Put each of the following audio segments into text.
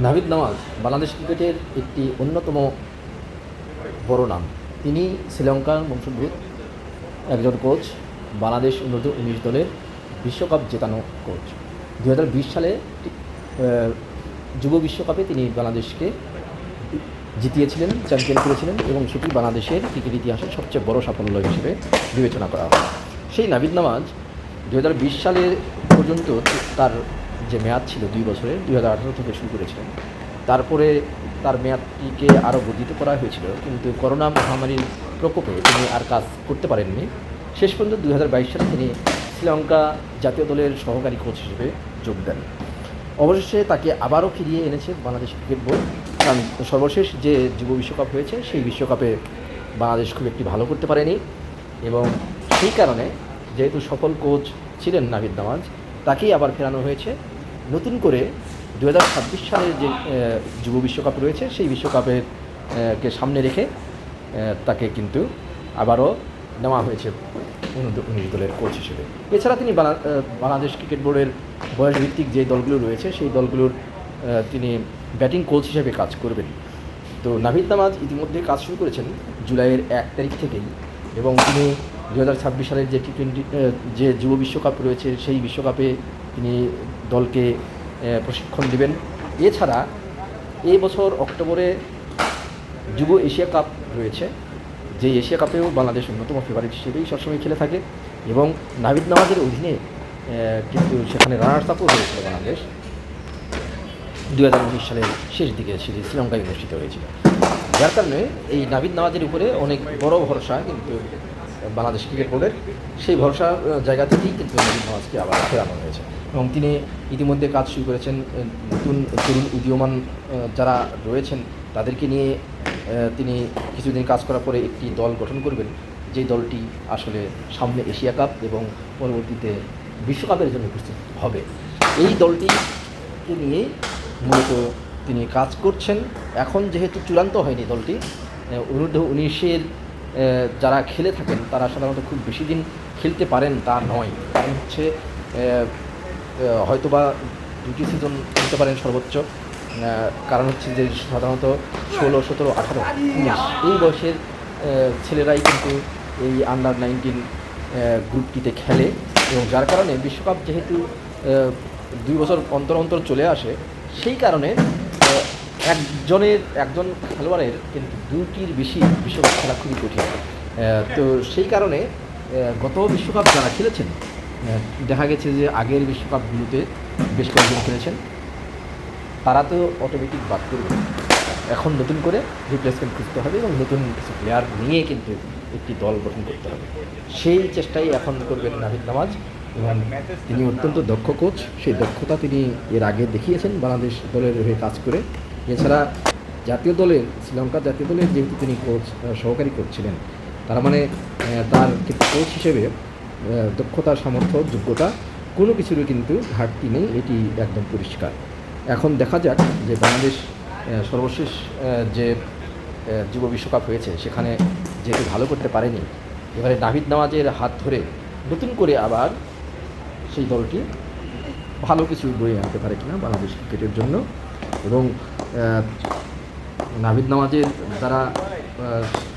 নাভিদ নওয়াজ বাংলাদেশ ক্রিকেটের একটি অন্যতম বড় নাম। তিনি শ্রীলঙ্কার বংশোদ্ভূত একজন কোচ বাংলাদেশ উন্নত উনিশ দলের বিশ্বকাপ জেতানো কোচ দু হাজার বিশ সালে যুব বিশ্বকাপে তিনি বাংলাদেশকে জিতিয়েছিলেন, চ্যাম্পিয়ন করেছিলেন এবং সেটি বাংলাদেশের ক্রিকেট ইতিহাসের সবচেয়ে বড় সাফল্য হিসেবে বিবেচনা করা হয়। সেই নাভিদ নামাজ দু সালে পর্যন্ত তার যে মেয়াদ ছিল দুই বছরের, দুই হাজার আঠারো থেকে শুরু করেছিলেন। তারপরে তার মেয়াদটিকে আরও বর্ধিত করা হয়েছিল, কিন্তু করোনা মহামারীর প্রকোপে তিনি আর কাজ করতে পারেননি। শেষ পর্যন্ত দুই হাজার বাইশ সালে তিনি শ্রীলঙ্কা জাতীয় দলের সহকারী কোচ হিসেবে যোগ দেন। অবশেষে তাকে আবারও ফিরিয়ে এনেছে বাংলাদেশ ক্রিকেট বোর্ড। কারণ সর্বশেষ যে যুব বিশ্বকাপ হয়েছে, সেই বিশ্বকাপে বাংলাদেশ খুব একটি ভালো করতে পারেনি। এবং সেই কারণে যেহেতু সফল কোচ ছিলেন নাভিদ নামাজ, তাকেই আবার ফেরানো হয়েছে। নতুন করে দু হাজার ছাব্বিশ সালের যে যুব বিশ্বকাপ রয়েছে, সেই বিশ্বকাপের কে সামনে রেখে তাকে কিন্তু আবারও নেওয়া হয়েছে উনিশ- দলের কোচ হিসেবে। এছাড়া তিনি বাংলাদেশ ক্রিকেট বোর্ডের বয়সভিত্তিক যে দলগুলো রয়েছে, সেই দলগুলোর তিনি ব্যাটিং কোচ হিসেবে কাজ করবেন। তো নাভিদ নামাজ ইতিমধ্যে কাজ শুরু করেছেন জুলাইয়ের এক তারিখ থেকেই এবং তিনি দু হাজার ছাব্বিশ সালের যে টি টোয়েন্টি যে যুব বিশ্বকাপ রয়েছে, সেই বিশ্বকাপে তিনি দলকে প্রশিক্ষণ দিবেন। এছাড়া এই বছর অক্টোবরে যুব এশিয়া কাপ রয়েছে। যে এশিয়া কাপেও বাংলাদেশ অন্যতম ফেভারিট হিসেবেই সবসময় খেলে থাকে এবং নাভিদ নামাজের অধীনে কিন্তু সেখানে রানার্স আপও হয়েছিল বাংলাদেশ। দু হাজার উনিশ সালের শেষ দিকে সেটি শ্রীলঙ্কায় অনুষ্ঠিত হয়েছিল। যার কারণে এই নাভিদ নামাজের উপরে অনেক বড় ভরসা কিন্তু বাংলাদেশ ক্রিকেট বোর্ডের সেই ভরসার আহ, জায়গা থেকেই কিন্তু নাভিদ নামাজকে আবার ফেরানো হয়েছে। এবং তিনি ইতিমধ্যে কাজ শুরু করেছেন নতুন তরুণ উদীয়মান যারা রয়েছেন তাদেরকে নিয়ে তিনি কিছুদিন কাজ করার পরে একটি দল গঠন করবেন। যে দলটি আসলে সামনে এশিয়া কাপ এবং পরবর্তীতে বিশ্বকাপের জন্য প্রস্তুত হবে। এই দলটিকে নিয়ে মূলত তিনি কাজ করছেন। এখন যেহেতু চূড়ান্ত হয়নি দলটি অনূর্ধ্ব উনিশের যারা খেলে থাকেন, তারা সাধারণত খুব বেশি দিন খেলতে পারেন তা নয়। কারণ হচ্ছে হয়তোবা দুটি সিজন খেলতে পারেন সর্বোচ্চ। কারণ হচ্ছে যে সাধারণত ষোলো, সতেরো, আঠারো, উনিশ, এই বয়সের ছেলেরাই কিন্তু এই আন্ডার নাইনটিন গ্রুপটিতে খেলে। এবং যার কারণে বিশ্বকাপ যেহেতু দুই বছর অন্তর অন্তর চলে আসে, সেই কারণে একজনের, একজন খেলোয়াড়ের কিন্তু দুটির বেশি বিশ্বকাপ খেলা খুবই কঠিন। তো সেই কারণে গত বিশ্বকাপ যারা খেলেছেন দেখা গেছে যে আগের বিশ্বকাপগুলোতে বেশ কয়েকজন খেলেছেন, তারা তো অটোমেটিক বাদ করবে এখন নতুন করে রিপ্লেসমেন্ট খুঁজতে হবে এবং নতুন কিছু প্লেয়ার নিয়ে কিন্তু একটি দল গঠন করতে হবে। সেই চেষ্টাই এখন করবেন নাহিদ নামাজ এবং তিনি অত্যন্ত দক্ষ কোচ সেই দক্ষতা তিনি এর আগে দেখিয়েছেন বাংলাদেশ দলের হয়ে কাজ করে। এছাড়া জাতীয় দলের, শ্রীলঙ্কা জাতীয় দলের যেহেতু তিনি কোচ সহকারী কোচ ছিলেন, তার মানে তার কোচ হিসেবে দক্ষতা, সামর্থ্য, যোগ্যতা, কোনো কিছুরই কিন্তু ঘাটতি নেই, এটি একদম পরিষ্কার। এখন দেখা যাক যে বাংলাদেশ সর্বশেষ যে যুব বিশ্বকাপ হয়েছে, সেখানে যেহেতু ভালো করতে পারেনি, এবারে নাভিদ নামাজের হাত ধরে নতুন করে আবার সেই দলটি ভালো কিছু বয়ে আনতে পারে কিনা বাংলাদেশ ক্রিকেটের জন্য। এবং নাভিদ নামাজের যারা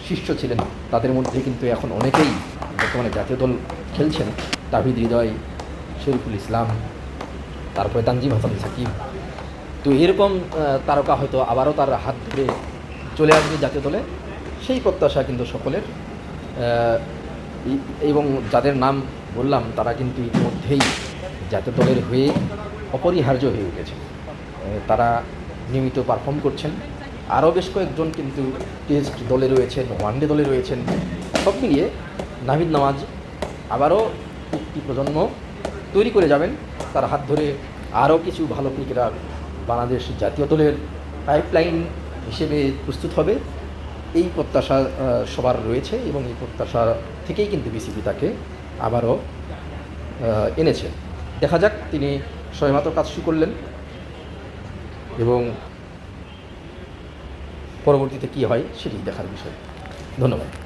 শিষ্য ছিলেন, তাদের মধ্যে কিন্তু এখন অনেকেই বর্তমানে জাতীয় দল খেলছেন। তাহিদ হৃদয়, শরীফুল ইসলাম, তারপরে তানজিম হাসান সাকিব। তো এরকম তারকা হয়তো আবারও তার হাত ধরে চলে আসবে জাতীয় দলে। সেই প্রত্যাশা কিন্তু সকলের। এবং যাদের নাম বললাম, তারা কিন্তু ইতিমধ্যেই জাতীয় দলের হয়ে অপরিহার্য হয়ে উঠেছে। তারা নিয়মিত পারফর্ম করছেন। আরও বেশ কয়েকজন কিন্তু টেস্ট দলে রয়েছেন ওয়ানডে দলে রয়েছেন। সব মিলিয়ে নাহিদ নামাজ আবারও একটি প্রজন্ম তৈরি করে যাবেন। তার হাত ধরে আরও কিছু ভালো ক্রিকেটার বাংলাদেশ জাতীয় দলের পাইপলাইন হিসেবে প্রস্তুত হবে। এই প্রত্যাশা সবার রয়েছে এবং এই প্রত্যাশা থেকেই কিন্তু বিসিবি তাকে আবারও এনেছে। দেখা যাক তিনি সবেমাত্র কাজ শুরু করলেন। এবং পরবর্তীতে কি হয় সেটি দেখার বিষয়। ধন্যবাদ।